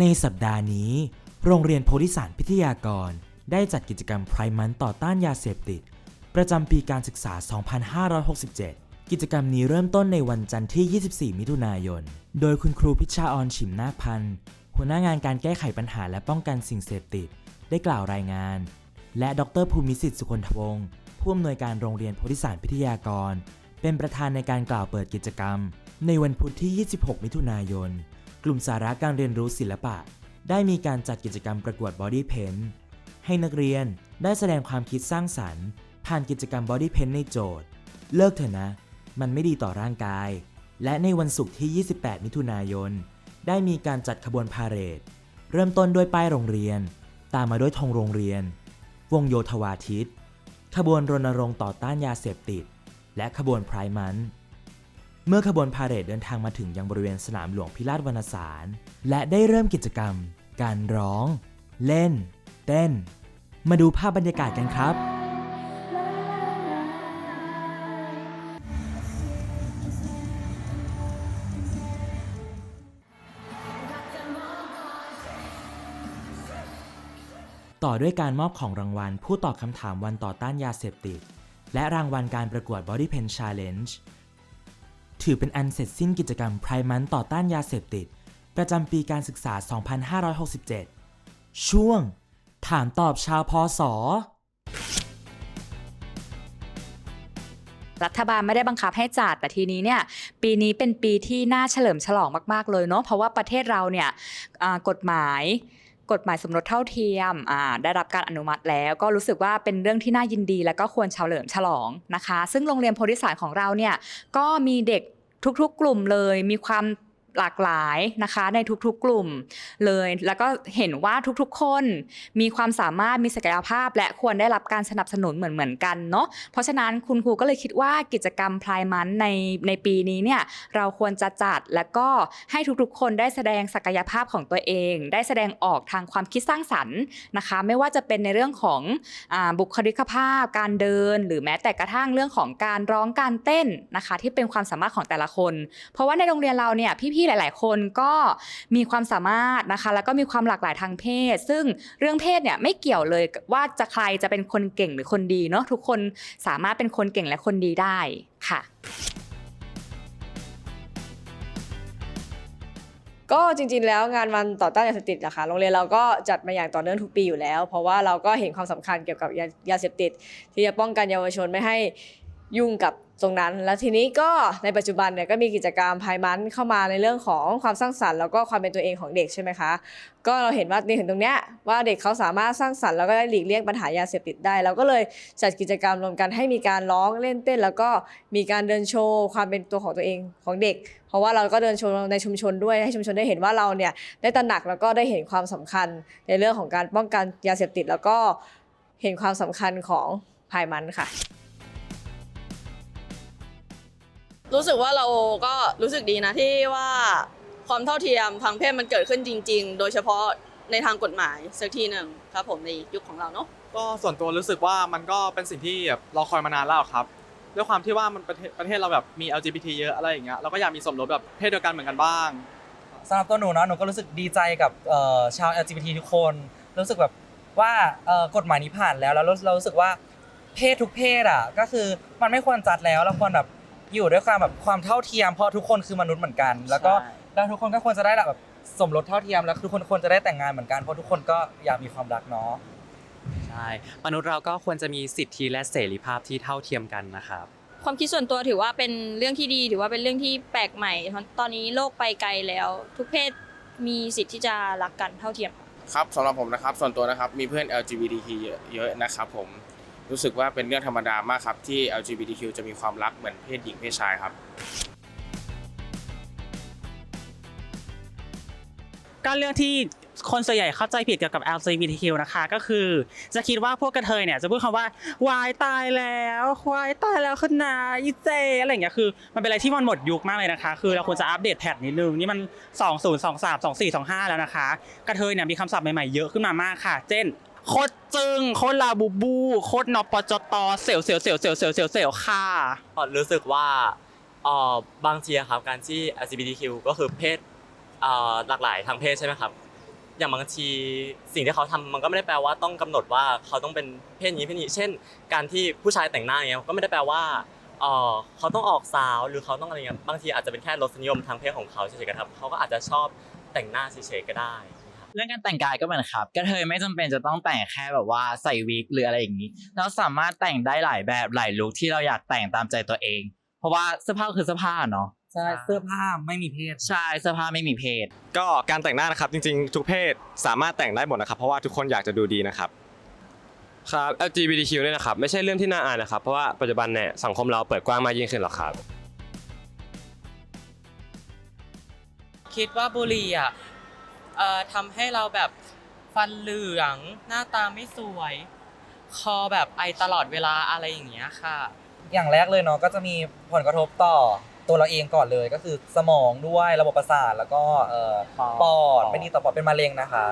ในสัปดาห์นี้ โรงเรียนโพธิสารพิทยากร ได้จัดกิจกรรมไพร์มันต่อต้านยาเสพติด ประจำปีการศึกษา 2567 กิจกรรมนี้เริ่มต้นในวันจันทร์ที่ 24 มิถุนายน โดยคุณครูพิชชาออนฉิมนาคพันธ์หัวหน้างานการแก้ไขปัญหาและป้องกันสิ่งเสพติด ได้กล่าวรายงาน และดรภูมิสิทธิ์สุคนทวงศ์ผู้อำนวยการโรงเรียนโพธิสารพิทยากร เป็นประธานในการกล่าวเปิดกิจกรรม ในวันพุธที่ 26 มิถุนายน กลุ่มสาระการเรียนรู้ศิลปะ ได้มีการจัดกิจกรรมประกวดบอดี้เพนให้นักเรียนได้แสดงความคิดสร้างสรรค์ ผ่านกิจกรรมบอดี้เพนในโจทย์ เลิกเถอะนะ มันไม่ดีต่อร่างกาย และในวันศุกร์ที่ 28 มิถุนายน ได้มีการจัดขบวนพาเหรด เริ่มต้นด้วยป้ายโรงเรียน ตามมาด้วยธงโรงเรียน วงโยธวาทิต ขบวนรณรงค์ต่อต้านยาเสพติด และขบวนไพร์มัน เมื่อขบวนพาเหรดเดินทางมาถึงยังบริเวณสนามหลวงพิราชวรรณสาร และได้เริ่มกิจกรรม การร้อง เล่น เต้น มาดูภาพบรรยากาศกันครับ ต่อด้วยการมอบของรางวัลผู้ตอบคำถามวันต่อต้านยาเสพติด และรางวัลการประกวด Body Pen Challenge ถือเป็นอันเสร็จสิ้นกิจกรรมไพร์มันต่อต้านยาเสพติด ประจำปีการศึกษา 2567 ช่วง ถามตอบชาวพศรัฐบาลไม่ได้บังคับให้จัดแต่ทีนี้เนี่ยปีนี้เป็นปีที่น่าเฉลิมฉลองมากๆเลยเนาะเพราะว่าประเทศเราเนี่ยกฎหมายกฎหมายสมรสเท่าเทียมได้รับการอนุมัติแล้วก็รู้สึกว่าเป็นเรื่องที่น่ายินดี และก็ควรเฉลิมฉลองนะคะ ซึ่งโรงเรียนโพธิสารของเราเนี่ยก็มีเด็ก ทุกๆกลุ่มเลย มีความ หลากหลายนะคะในทุกๆกลุ่มเลย แล้วก็เห็นว่าทุกๆ คนมีความสามารถมีศักยภาพ และควรได้รับการสนับสนุนเหมือนๆกันเนาะเพราะฉะนั้นคุณครูก็เลยคิดว่ากิจกรรมพลายมันในในปีนี้เนี่ยเราควรจะจัดแล้วก็ให้ทุกๆ คนได้แสดงศักยภาพของตัวเอง ได้แสดงออกทางความคิดสร้างสรรค์นะคะ ไม่ว่าจะเป็นในเรื่องของอบุคลิกภาพ การเดิน หรือแม้แต่กระทั่งเรื่องของการร้องการเต้นนะคะ ที่เป็นความสามารถของแต่ละคน เพราะว่าในโรงเรียนเราเนี่ยพี่ๆหลาย ๆ คนก็มีความสามารถนะคะ แล้วก็มีความหลากหลายทางเพศ ซึ่งเรื่องเพศเนี่ยไม่เกี่ยวเลยว่าจะใครจะเป็นคนเก่งหรือคนดีเนาะทุกคนสามารถเป็นคนเก่งและคนดีได้ค่ะก็จริงๆ แล้วงานวันต่อต้านยาเสพติดนะคะโรงเรียนเราก็จัดมาอย่างต่อเนื่องทุกปีอยู่แล้ว เพราะว่าเราก็เห็นความสำคัญเกี่ยวกับยายาเสพติด ที่จะป้องกันเยาวชนไม่ให้ยุ่งกับ ตรงนั้น แล้วทีนี้ก็ในปัจจุบันเนี่ยก็มีกิจกรรมพายมันเข้ามาในเรื่องของความสร้างสรรค์แล้วก็ความเป็นตัวเองของเด็กใช่ไหมคะ ก็เราเห็นว่าในถึงตรงเนี้ยว่าเด็กเขาสามารถสร้างสรรค์แล้วก็ได้หลีกเลี่ยงปัญหายาเสพติดได้เราก็เลยจัดกิจกรรมรวมกันให้มีการร้องเล่นเต้น แล้วก็มีการเดินโชว์ความเป็นตัวของตัวเองของเด็ก เพราะว่าเราก็เดินโชว์ในชุมชนด้วยให้ชุมชนได้เห็นว่าเราเนี่ยได้ตระหนักแล้วก็ได้เห็นความสำคัญในเรื่องของการป้องกันยาเสพติดแล้วก็เห็นความสำคัญของภายมันค่ะ รู้สึกว่าเราก็รู้สึกดีนะที่ว่าความเท่าเทียมทางเพศมันเกิดขึ้นจริง ๆ โดยเฉพาะในทางกฎหมายสักทีหนึ่งครับผมในยุคของเราเนาะก็ส่วนตัวรู้สึกว่ามันก็เป็นสิ่งที่แบบรอคอยมานานแล้วครับด้วยความที่ว่ามันประเทศประเทศเราแบบมี LGBT เยอะอะไรอย่างเงี้ยเราก็อยากมีสมรสแบบเพศเดียวกันเหมือนกันบ้างสำหรับตัวหนูเนาะหนูก็รู้สึกดีใจกับชาว LGBT ทุกคน รู้สึกแบบว่ากฎหมายนี้ผ่านแล้วแล้วเราเรารู้สึกว่าเพศทุกเพศอะก็คือมันไม่ควรจัดแล้วเราควรแบบ อยู่ด้วยความแบบความเท่าเทียมเพราะทุกคนคือมนุษย์เหมือนกัน แล้วก็ใช่แล้วทุกคนก็ควรจะได้แบบสมรสเท่าเทียมแล้วทุกคนควรจะได้แต่งงานเหมือนกันเพราะทุกคนก็อยากมีความรักเนาะใช่มนุษย์เราก็ควรจะมีสิทธิและเสรีภาพที่เท่าเทียมกันนะครับ ความคิดส่วนตัวถือว่าเป็นเรื่องที่ดีถือว่าเป็นเรื่องที่แปลกใหม่ ตอนนี้โลกไปไกลแล้ว ทุกเพศมีสิทธิ์ที่จะรักกันเท่าเทียม ครับสำหรับผมนะครับส่วนตัวนะครับมีเพื่อน LGBTQ เยอะเยอะนะครับผม รู้สึกว่าเป็นเรื่องธรรมดามากครับ ที่ LGBTQ จะมีความรักเหมือนเพศหญิงเพศชายครับ ก็เรื่องที่คนส่วนใหญ่เข้าใจผิดเกี่ยวกับ LGBTQ นะคะ ก็คือจะคิดว่าพวกกระเทยเนี่ยจะพูดคำว่าวายตายแล้ววายตายแล้วคุณนาอีเจอะไรอย่างเงี้ยคือ มันเป็นอะไรที่มันหมดยุคมากเลยนะคะ คือเราควรจะอัปเดตแพทนิดนึง นี่มัน 2023 2425 แล้วนะคะ กระเทยเนี่ยมีคำศัพท์ใหม่ๆเยอะขึ้นมามากค่ะ เช่น โคตรจึงโคตรลาบูบู โคตรนปจตเซลเซลเซลเซลเซลเซลเซลค่ะรู้สึกว่าเอ่อบางทีอะครับการที่ LGBTQ ก็คือเพศเอ่อหลากหลายทางเพศใช่ไหมครับ อย่างบางทีสิ่งที่เขาทำมันก็ไม่ได้แปลว่าต้องกำหนดว่าเขาต้องเป็นเพศนี้เพศนี้ เช่น การที่ผู้ชายแต่งหน้าอย่างเงี้ยก็ไม่ได้แปลว่าเออเขาต้องออกสาวหรือเขาต้องอะไรเงี้ยบางทีอาจจะเป็นแค่รสนิยมทางเพศของเขาเฉยๆก็ครับเขาก็อาจจะชอบแต่งหน้าเฉยๆก็ได้ เรื่องการแต่งกายก็เหมือนครับกระเทยไม่จำเป็นจะต้องแต่งแค่แบบว่าใส่วิกหรืออะไรอย่างนี้ เราสามารถแต่งได้หลายแบบหลายลุคที่เราอยากแต่งตามใจตัวเอง เพราะว่าเสื้อผ้าคือเสื้อผ้าเนาะใช่เสื้อผ้าไม่มีเพศใช่เสื้อผ้าไม่มีเพศ ก็การแต่งหน้านะครับจริงๆ ทุกเพศสามารถแต่งได้หมดนะครับ เพราะว่าทุกคนอยากจะดูดีนะครับครับ LGBTQ เนี่ยนะครับไม่ใช่เรื่องที่น่าอายนะครับ เพราะว่าปัจจุบันเนี่ยสังคมเราเปิดกว้างมากยิ่งขึ้นแล้วครับ คิดว่าบุหรี่อะ เอ่อทำให้เราแบบฟันเหลืองหน้าตาไม่สวย คอแบบไอตลอดเวลาอะไรอย่างเงี้ยค่ะ อย่างแรกเลยเนาะก็จะมีผลกระทบต่อตัวเราเองก่อนเลยก็คือสมองด้วยระบบประสาทแล้วก็เอ่อปอดไม่ดีต่อปอดเป็นมะเร็งนะคะ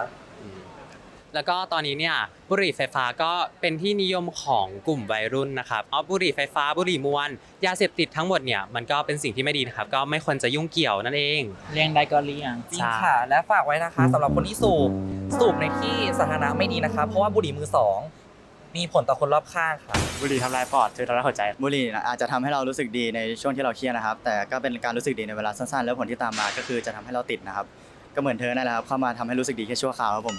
แล้วก็ตอนนี้เนี่ยบุหรี่ไฟฟ้าก็เป็นที่นิยมของกลุ่มวัยรุ่นนะครับเอาบุหรี่ไฟฟ้าบุหรี่มวนยาเสพติดทั้งหมดเนี่ยมันก็เป็นสิ่งที่ไม่ดีนะครับ ก็ไม่ควรจะยุ่งเกี่ยวนั่นเอง เลี่ยงได้ก็เลี่ยงจริงค่ะ และฝากไว้นะคะสำหรับคนที่สูบสูบในที่สาธารณะไม่ดีนะคะ เพราะว่าบุหรี่มือสองมีผลต่อคนรอบข้างค่ะบุหรี่ทำลายปอดคือทำลายหัวใจ บุหรี่นะอาจจะทำให้เรารู้สึกดีในช่วงที่เราเครียดนะครับ แต่ก็เป็นการรู้สึกดีในเวลาสั้นๆ แล้วผลที่ตามมาก็คือจะทำให้เราติดนะครับ ก็เหมือนเธอนั่นแหละครับเข้ามาทำให้รู้สึกดีแค่ชั่วคราวครับผม